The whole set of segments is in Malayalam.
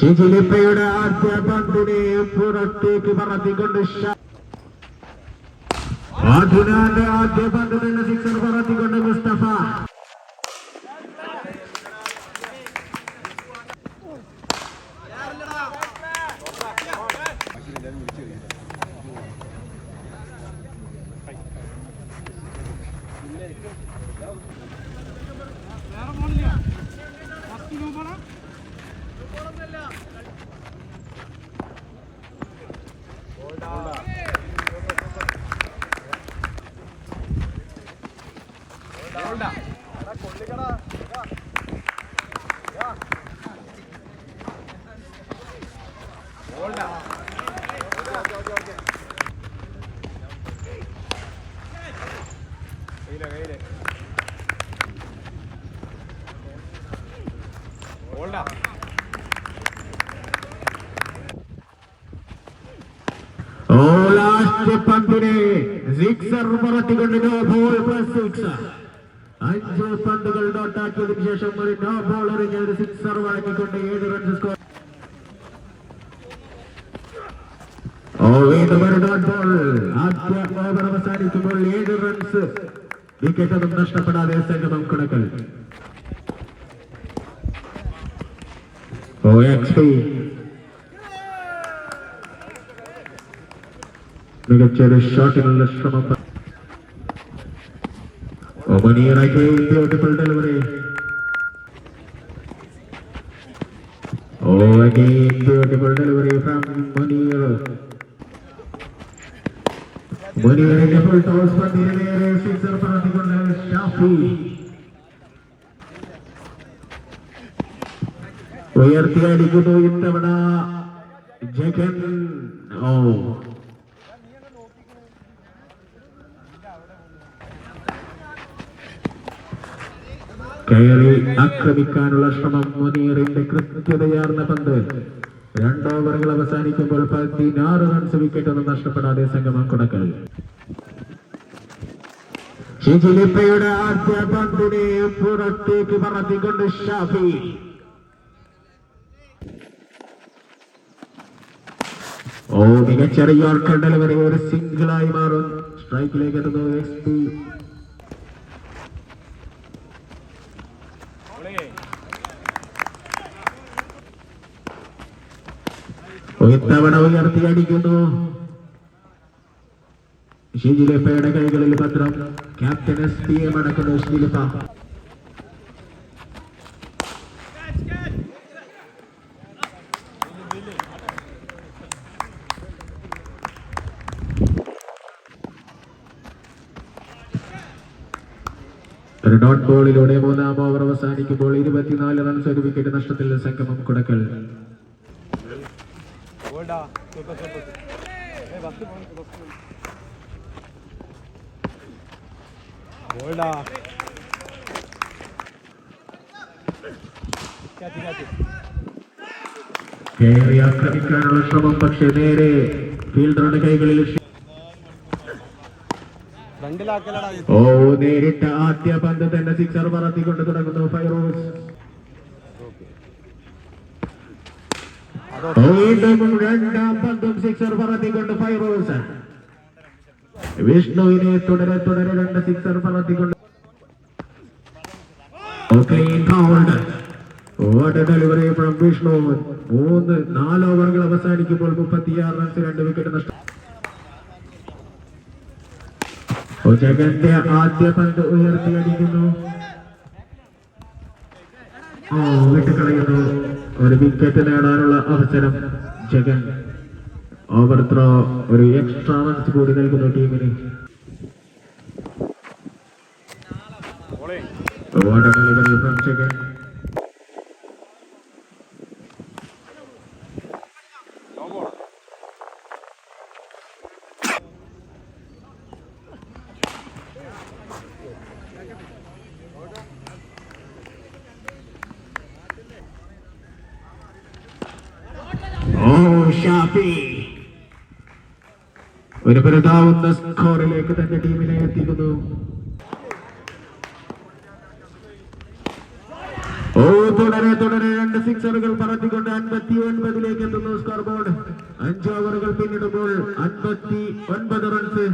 ഷിജിലിപ്പയുടെ ആദ്യ പന്തിനെ പുറത്തേക്ക് പറത്തിക്കൊണ്ട് ആദ്യ പന്ത് തന്നെ സിക്സർ പറത്തിക്കൊണ്ട് മുസ്തഫ. പന്തിനെ സിക്സർ പറത്തിക്കൊണ്ട് നോ ബോൾ പ്ലസ് സിക്സ് അഞ്ച് പന്തുകൾ ഡോട്ടാക്കിയതിനു ശേഷം ഒരു നോ ബോൾ എറിഞ്ഞ ഒരു സിക്സർ വഴങ്ങിക്കൊണ്ട് ഏഴ് റൺസ് സ്കോർ ഓ വീണ്ടും ഒരു ഡോട്ട് ബോൾ ആദ്യ ഓവർ അവസാനിക്കുമ്പോൾ ഏഴ് റൺസ് വിക്കറ്റ് ഒന്നും നഷ്ടപ്പെടാതെ സംഗമം കിടക്കൽ. മികച്ചൊരു ഷോട്ടിനുള്ള ശ്രമം. Delivery oh again beautiful delivery from Muneer പറത്തിക്കൊണ്ട് Shafi ഉയർത്തി അടിക്കുന്നു ഇത്തവണ ജഗൻ ഓ. കയറി ആക്രമിക്കാനുള്ള ശ്രമം മുനീറിന്റെ കൃത്യതയാർന്ന പന്ത്. രണ്ട് ഓവറുകൾ അവസാനിക്കുമ്പോൾ പതിനാറ് റൺസ് വിക്കറ്റ് ഒന്നും നഷ്ടപ്പെടാതെ സംഗമം കൊടുക്കൽ. ഷിജിലിപ്പയുടെ ആദ്യ പന്തിനെ പുറത്തേക്ക് പറത്തിക്കൊണ്ട് ഷാഫി. ഓ മികച്ച യോർക്കർ ഡെലിവറി ഒരു സിംഗിളായി മാറും. സ്ട്രൈക്കിലേക്ക് എത്തുന്നു എക്സ് ഇത്തവണ ഉയർത്തി അടിക്കുന്നു ഷിജിലിപ്പയുടെ കൈകളിൽ പത്രം. ക്യാപ്റ്റൻ എസ് പി എം അടക്കുന്നു ഷിജിലിപ്പ ഡോട്ട് ബോളിലൂടെ മൂന്നാം ഓവർ അവസാനിക്കുമ്പോൾ ഇരുപത്തിനാല് റൺസ് ഒരു വിക്കറ്റ് നഷ്ടത്തിൽ സംഗമം കുടക്കൽ. കയറി ആക്രമിക്കാനുള്ള ശ്രമം പക്ഷേ നേരെ ഫീൽഡറുടെ കൈകളിൽ ഓ നേരിട്ട ആദ്യ പന്ത് തന്നെ സിക്സർ പറത്തിക്കൊണ്ട് തുടങ്ങുന്നു. ഫൈറോസ്. വീണ്ടും രണ്ടാം പന്തും സിക്സർ പറത്തിക്കൊണ്ട് ഫൈറോസ് വിഷ്ണുവിനെ തുടരെ തുടരെ രണ്ട് സിക്സർ പറത്തിക്കൊണ്ട്. ഡെലിവറി ഫ്രം വിഷ്ണു മൂന്ന് നാല് ഓവറുകൾ അവസാനിക്കുമ്പോൾ മുപ്പത്തിയാറ് റൺസ് രണ്ട് വിക്കറ്റ് നഷ്ടം. ജഗന്റെ ആദ്യ പന്ത് ഉയർത്തി അടിക്കുന്നു ഓ വിട്ടുകളയുന്നു. ഒരു വിക്കറ്റ് നേടാനുള്ള അവസരം ജഗൻ. ഓവർ ത്രോ ഒരു എക്സ്ട്രാ റൺസ് കൂടി നൽകുന്നു ടീമിന്. What ഒരു പെരുതാവുന്ന സ്കോറിലേക്ക് തന്റെ ടീമിനെ എത്തിക്കുന്നു. ഓ തുടരെ തുടരെ. രണ്ട് സിക്സറുകൾ പറത്തിക്കൊണ്ട് അൻപത്തി ഒൻപതിലേക്ക് എത്തുന്നു സ്കോർ ബോർഡ് അഞ്ച് ഓവറുകൾ പിന്നിടുമ്പോൾ അൻപത്തി ഒൻപത് റൺസ്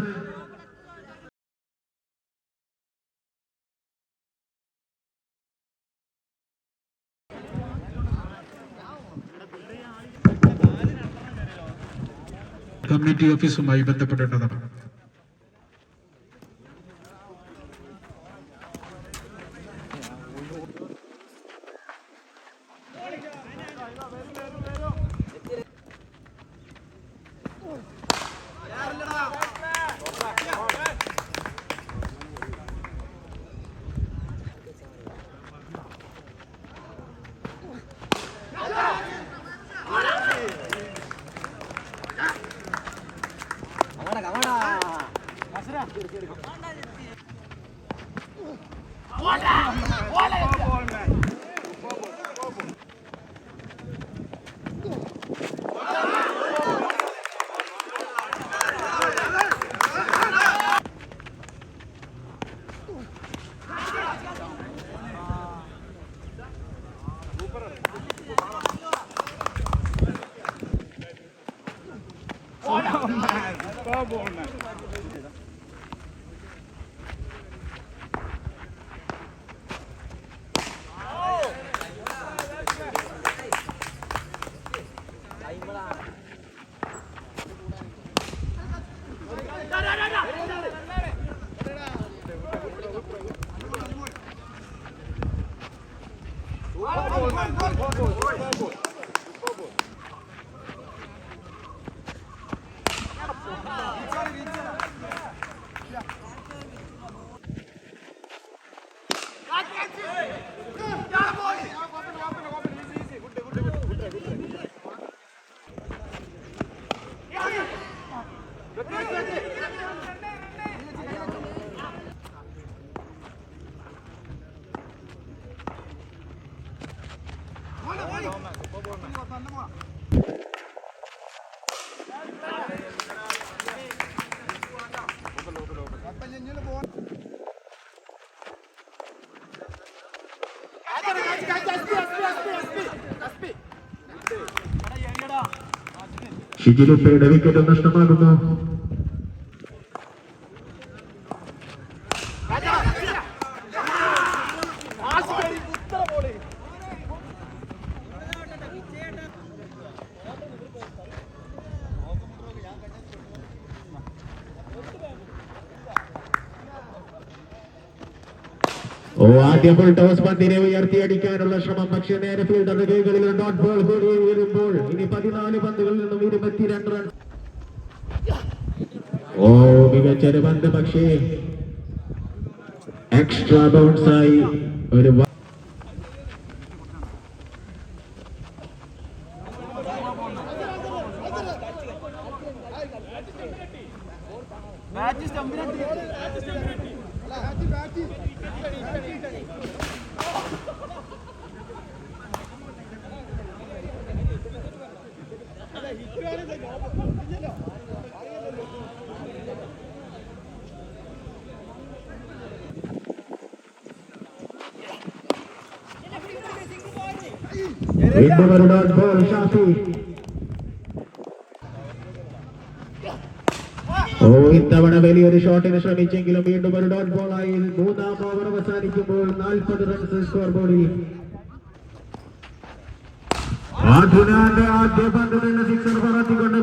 കമ്മിറ്റി ഓഫീസുമായി ബന്ധപ്പെടേണ്ടതാണ്. Olmaz. Baba olmaz. ഷിജിലുപ്പയുടെ വിക്കറ്റ് നഷ്ടമാകുന്നു. ഓ ആദ്യ ബോൾ ടോസ് പന്തിനെ ഉയർത്തിയടിക്കാനുള്ള ശ്രമം. പക്ഷേ നേരെ ഫീൽഡർ കൈകളിൽ ഡോട്ട് ബോൾ കൂടി ഉയരുമ്പോൾ ഇനി പതിനാല് പന്തുകളിൽ നിന്നും ഇരുപത്തിരണ്ട് റൺ ഓ മികച്ചൊരു പന്ത് പക്ഷേ എക്സ്ട്രാ ബൗൺസ് ആയി ഒരു വീണ്ടും ഒരു ഡോട്ട് ബോൾ ഷാഫി ഓ ഇത്തവണ വലിയൊരു ഷോട്ടിന് ശ്രമിച്ചെങ്കിലും വീണ്ടും ഒരു ഡോട്ട് ബോളായി മൂന്നാം ഓവർ അവസാനിക്കുമ്പോൾ നാൽപ്പത് റൺസ് സ്കോർ ബോർഡിൽ ആദ്യ പന്ത് നിന്ന് സിക്സർ പറത്തിക്കൊണ്ട്